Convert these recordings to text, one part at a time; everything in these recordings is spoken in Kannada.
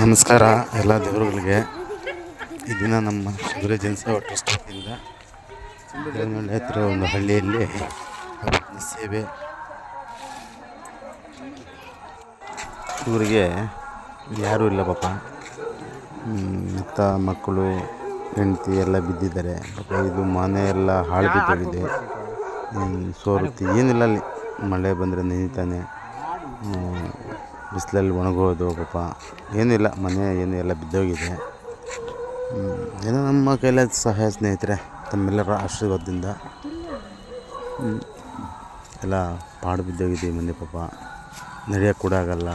ನಮಸ್ಕಾರ ಎಲ್ಲ ದೇವರುಗಳಿಗೆ. ಈ ದಿನ ನಮ್ಮ ಶಿಬಿರ ಜನಸೇವಾ ಟ್ರಸ್ಟಿಂದ ಹತ್ರ ಒಂದು ಹಳ್ಳಿಯಲ್ಲಿ ಸೇವೆ ಇವರಿಗೆ ಯಾರೂ ಇಲ್ಲ ಪಾಪ. ಅತ್ತ ಮಕ್ಕಳು, ಹೆಂಡತಿ ಎಲ್ಲ ಬಿದ್ದಿದ್ದಾರೆ. ಪಾಪ ಇದು ಮನೆ ಎಲ್ಲ ಹಾಳು ಬಿದ್ದೋಗಿದೆ. ಸೋರುತ್ತಿ ಏನಿಲ್ಲ ಅಲ್ಲಿ. ಮಳೆ ಬಂದರೆ ನೆನೀತಾನೆ. ಬಿಸಿಲಲ್ಲಿ ಒಣಗೋದು, ಪಾಪ. ಏನೂ ಇಲ್ಲ ಮನೆ ಏನು ಎಲ್ಲ ಬಿದ್ದೋಗಿದೆ. ಏನೋ ನಮ್ಮ ಕೈಲಾದ ಸಹಾಯ ಸ್ನೇಹಿತರೆ, ತಮ್ಮೆಲ್ಲರ ಆಶೀರ್ವಾದದಿಂದ. ಎಲ್ಲ ಪಾಡು ಬಿದ್ದೋಗಿದೆ ಮನೆ, ಪಾಪ. ನಡೆಯೋಕ್ಕೆ ಕೂಡ ಆಗಲ್ಲ.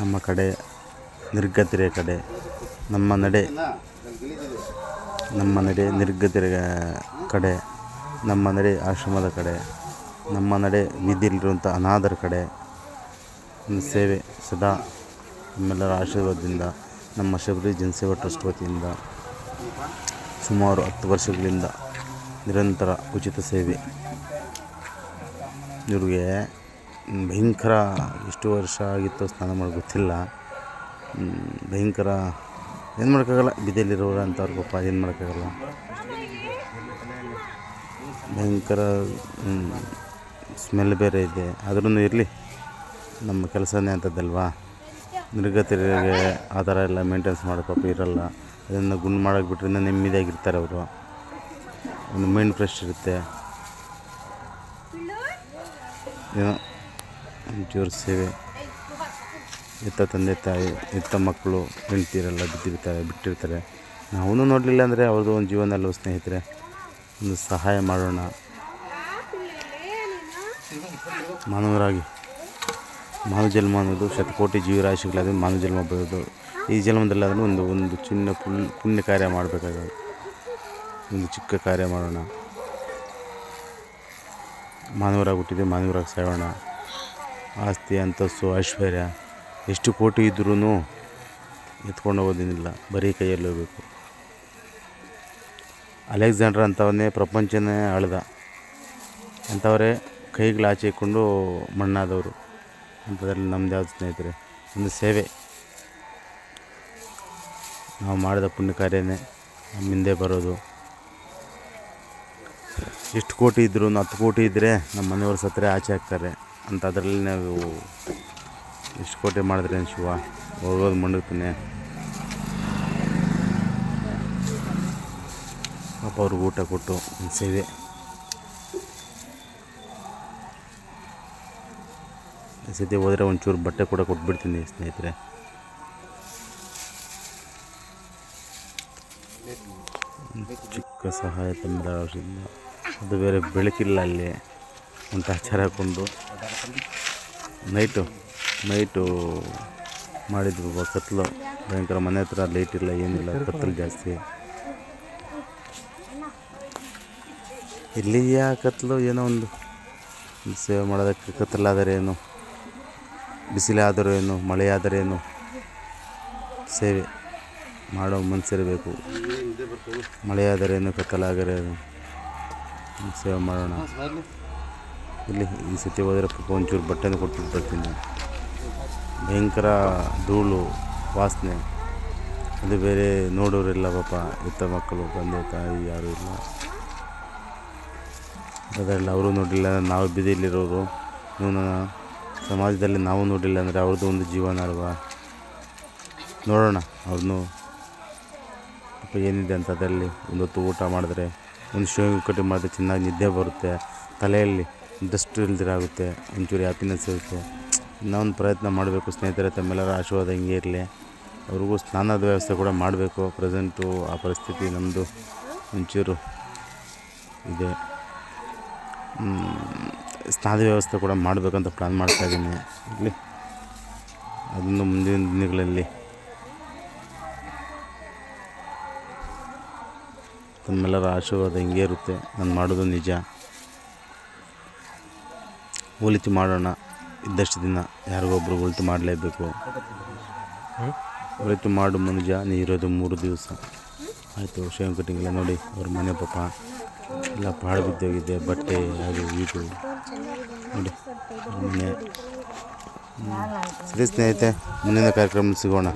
ನಮ್ಮ ಕಡೆ, ನಿರ್ಗತಿರ ಕಡೆ, ನಮ್ಮ ನಡೆ ನಮ್ಮ ನಡೆ ನಿರ್ಗತಿರ ಕಡೆ ನಮ್ಮ ನಡೆ ಆಶ್ರಮದ ಕಡೆ, ನಮ್ಮ ನಡೆ ಬೀದಿಯಲ್ಲಿರುವಂಥ ಅನಾಥರ ಕಡೆ ಸೇವೆ ಸದಾ ನಮ್ಮೆಲ್ಲರ ಆಶೀರ್ವಾದದಿಂದ, ನಮ್ಮ ಶಬರಿ ಜನಸೇವಾ ಟ್ರಸ್ಟ್ ವತಿಯಿಂದ ಸುಮಾರು ಹತ್ತು ವರ್ಷಗಳಿಂದ ನಿರಂತರ ಉಚಿತ ಸೇವೆ. ಇವ್ರಿಗೆ ಭಯಂಕರ ಎಷ್ಟು ವರ್ಷ ಆಗಿತ್ತು ಸ್ನಾನ ಮಾಡೋ ಗೊತ್ತಿಲ್ಲ. ಭಯಂಕರ ಏನು ಮಾಡೋಕ್ಕಾಗಲ್ಲ ಬಿದ್ದಲ್ಲಿರೋರು ಅಂತ ಪಾಪ ಏನು ಮಾಡೋಕ್ಕಾಗಲ್ಲ. ಭಯಂಕರ ಸ್ಮೆಲ್ ಬೇರೆ ಇದೆ. ಆದ್ರೂ ಇರಲಿ, ನಮ್ಮ ಕೆಲಸನೇ ಅಂಥದ್ದಲ್ವಾ ನಿರ್ಗತಿರಿಗೆ ಆ ಥರ ಎಲ್ಲ ಮೇಂಟೆನ್ಸ್ ಮಾಡೋ ಪಾಪ ಇರಲ್ಲ. ಅದನ್ನು ಗುಂಡು ಮಾಡೋಕೆ ನೆಮ್ಮದಿಯಾಗಿರ್ತಾರೆ ಅವರು. ಒಂದು ಮೈಂಡ್ ಫ್ರೆಶ್ ಇರುತ್ತೆ. ಏನೋ, ಒಂಚೂರು ಸೇವೆ. ಇತ್ತ ತಂದೆ, ತಾಯಿ ಇತ್ತ ಮಕ್ಕಳು ಹೆಂಡ್ತಿರೆಲ್ಲ ಬಿದ್ದಿರ್ತಾರೆ, ಬಿಟ್ಟಿರ್ತಾರೆ. ನಾವು ನೋಡಲಿಲ್ಲ ಅಂದರೆ ಅವ್ರದ್ದು ಒಂದು ಜೀವನ ಅಲ್ವ ಸ್ನೇಹಿತರೆ? ಒಂದು ಸಹಾಯ ಮಾಡೋಣ. ಮಾನವರಾಗಿ. ಮಾನವ ಜನ್ಮ ಅನ್ನೋದು ಶತಕೋಟಿ ಜೀವರಾಶಿಗಳಾದ ಮಾನವ ಜನ್ಮ ಬರೋದು. ಈ ಜನ್ಮದಲ್ಲಾದರೂ ಒಂದು ಒಂದು ಚಿನ್ನ ಪುಣ್ಯ ಪುಣ್ಯ ಕಾರ್ಯ ಮಾಡಬೇಕಾಗ ಒಂದು ಚಿಕ್ಕ ಕಾರ್ಯ ಮಾಡೋಣ. ಮಾನವರಾಗಿ ಹುಟ್ಟಿದೆ ಮಾನವರಾಗಿ ಸಾಯೋಣ. ಆಸ್ತಿ ಅಂತಸ್ತು ಐಶ್ವರ್ಯ, ಎಷ್ಟು ಕೋಟಿ ಇದ್ರೂ ಎತ್ಕೊಂಡು ಹೋಗೋದೇನಿಲ್ಲ. ಬರೀ ಕೈಯಲ್ಲಿ ಹೋಗ್ಬೇಕು. ಅಲೆಕ್ಸಾಂಡ್ರ್ ಅಂಥವನ್ನೇ ಪ್ರಪಂಚನೇ ಆಳ್ದ. ಅಂಥವರೇ ಕೈಗಳು ಆಚೆ ಇಕ್ಕೊಂಡು ಮಣ್ಣಾದವರು. ಅಂಥದ್ರಲ್ಲಿ ನಮ್ದು ಯಾವ್ದು ಸ್ನೇಹಿತರೆ? ಒಂದು ಸೇವೆ. ನಾವು ಮಾಡಿದ ಪುಣ್ಯ ಕಾರ್ಯನೇ ನಮ್ಮ ಹಿಂದೆ ಬರೋದು. ಎಷ್ಟು ಕೋಟಿ ಇದ್ರೂ ಹತ್ತು ಕೋಟಿ ಇದ್ದರೆ ನಮ್ಮ ಮನೆಯವ್ರು ಸತ್ತರೆ ಆಚೆ ಹಾಕ್ತಾರೆ. ಅಂಥದ್ರಲ್ಲಿ ನಾವು ಎಷ್ಟು ಕೋಟಿ ಮಾಡಿದ್ರೆ ಶಿವ? ಹೋಗೋದು ಮಂಡುತ್ತಾನೆ ಪಾಪ ಅವ್ರಿಗೆ ಊಟ ಕೊಟ್ಟು ಸೇವೆ. ಸತಿ ಹೋದರೆ ಒಂಚೂರು ಬಟ್ಟೆ ಕೂಡ ಕೊಟ್ಬಿಡ್ತೀನಿ ಸ್ನೇಹಿತರೆ. ಚಿಕ್ಕ ಸಹಾಯ ತಂದ ಅದು ಬೇರೆ ಬೆಳಕಿಲ್ಲ ಅಲ್ಲಿ. ಅಂತ ಆಚಾರ ಹಾಕ್ಕೊಂಡು ನೈಟು ನೈಟು ಮಾಡಿದ್ವಿ ಕತ್ಲು. ಭಯಂಕರ ಮನೆ ಹತ್ರ ಲೈಟ್ ಇಲ್ಲ, ಏನಿಲ್ಲ ಕತ್ತಲು ಜಾಸ್ತಿ. ಇಲ್ಲಿಯ ಕತ್ಲು ಏನೋ ಒಂದು. ಸೇವೆ ಮಾಡೋದಕ್ಕೆ ಕತ್ತಲಾದರೇನು ಬಿಸಿಲಾದರೂ ಏನು? ಮಳೆಯಾದರೇನು ಸೇವೆ ಮಾಡೋ ಮನಸ್ಸಿರಬೇಕು. ಮಳೆಯಾದರೇನು ಕತ್ತಲಾಗರೇನು ಸೇವೆ ಮಾಡೋಣ. ಇಲ್ಲಿ ಈ ಸತಿ ಹೋದರೆ ಒಂಚೂರು ಬಟ್ಟೆನೂ ಕೊಟ್ಬಿಟ್ಟು ಬರ್ತೀನಿ ಭಯಂಕರ ಧೂಳು, ವಾಸನೆ. ಅದು ಬೇರೆ ನೋಡೋರಿಲ್ಲ ಪಾಪ. ಇತ್ತ ಮಕ್ಕಳು, ತಂದೆ, ತಾಯಿ ಯಾರೂ ಇಲ್ಲ. ಅದರಲ್ಲಿ ಅವರು ನೋಡಿಲ್ಲ ನಾವು ಬೀದಿಯಲ್ಲಿರೋರು ಇವನ ಸಮಾಜದಲ್ಲಿ ನಾವು ನೋಡಿಲ್ಲ ಅಂದರೆ ಅವ್ರದ್ದು ಒಂದು ಜೀವನ ಅಲ್ವಾ? ನೋಡೋಣ, ಅವ್ರನ್ನೂ ಏನಿದೆ ಅಂತ ಅದರಲ್ಲಿ. ಒಂದು ಹೊತ್ತು ಊಟ ಮಾಡಿದ್ರೆ, ಒಂದು ಶೇವಿಂಗ್ ಕಟ್ಟಿ ಮಾಡಿದ್ರೆ ಚೆನ್ನಾಗಿ ನಿದ್ದೆ ಬರುತ್ತೆ. ತಲೆಯಲ್ಲಿ ಡಸ್ಟ್ ಇಲ್ದಿರ ಆಗುತ್ತೆ, ಒಂಚೂರು ಹ್ಯಾಪಿನೆಸ್ ಇರುತ್ತೆ. ನಾವೊಂದು ಪ್ರಯತ್ನ ಮಾಡಬೇಕು, ಸ್ನೇಹಿತರೆ, ತಮ್ಮೆಲ್ಲರ ಆಶೀರ್ವಾದ ಹಿಂಗೆ ಇರಲಿ. ಅವ್ರಿಗೂ ಸ್ನಾನದ ವ್ಯವಸ್ಥೆ ಕೂಡ ಮಾಡಬೇಕು. ಪ್ರೆಸೆಂಟು ಆ ಪರಿಸ್ಥಿತಿ ನಮ್ಮದು ಒಂಚೂರು ಇದೆ. ಸ್ನಾನದ ವ್ಯವಸ್ಥೆ ಕೂಡ ಮಾಡಬೇಕಂತ ಪ್ಲ್ಯಾನ್ ಮಾಡ್ತಾಯಿದ್ದೀನಿ ಇರಲಿ ಅದನ್ನು ಮುಂದಿನ ದಿನಗಳಲ್ಲಿ ತಮ್ಮೆಲ್ಲರ ಆಶೀರ್ವಾದ ಹಿಂಗೆ ಇರುತ್ತೆ. ನಾನು ಮಾಡೋದು ನಿಜ. ಒಲಿತು ಮಾಡೋಣ. ಇದ್ದಷ್ಟು ದಿನ ಯಾರಿಗೊಬ್ಬರು ಒಲಿತು ಮಾಡಲೇಬೇಕು. ಒಲಿತು ಮಾಡು ಮನುಜ, ನೀ ಇರೋದು ಮೂರು ದಿವಸ. ಆಯಿತು ಶೇವ್ ಕಟ್ಟಿಂಗ್ ಎಲ್ಲ ನೋಡಿ, ಅವ್ರ ಮನೆ ಪಾಪ. ಎಲ್ಲ ಪಾಳು ಬಿದ್ದೋಗಿದೆ ಬಟ್ಟೆ ಅದು ಇದು. ನೋಡಿ ಸರಿ ಸ್ನೇಹಿತೆ ಮುಂದಿನ ಕಾರ್ಯಕ್ರಮ ಸಿಗೋಣ.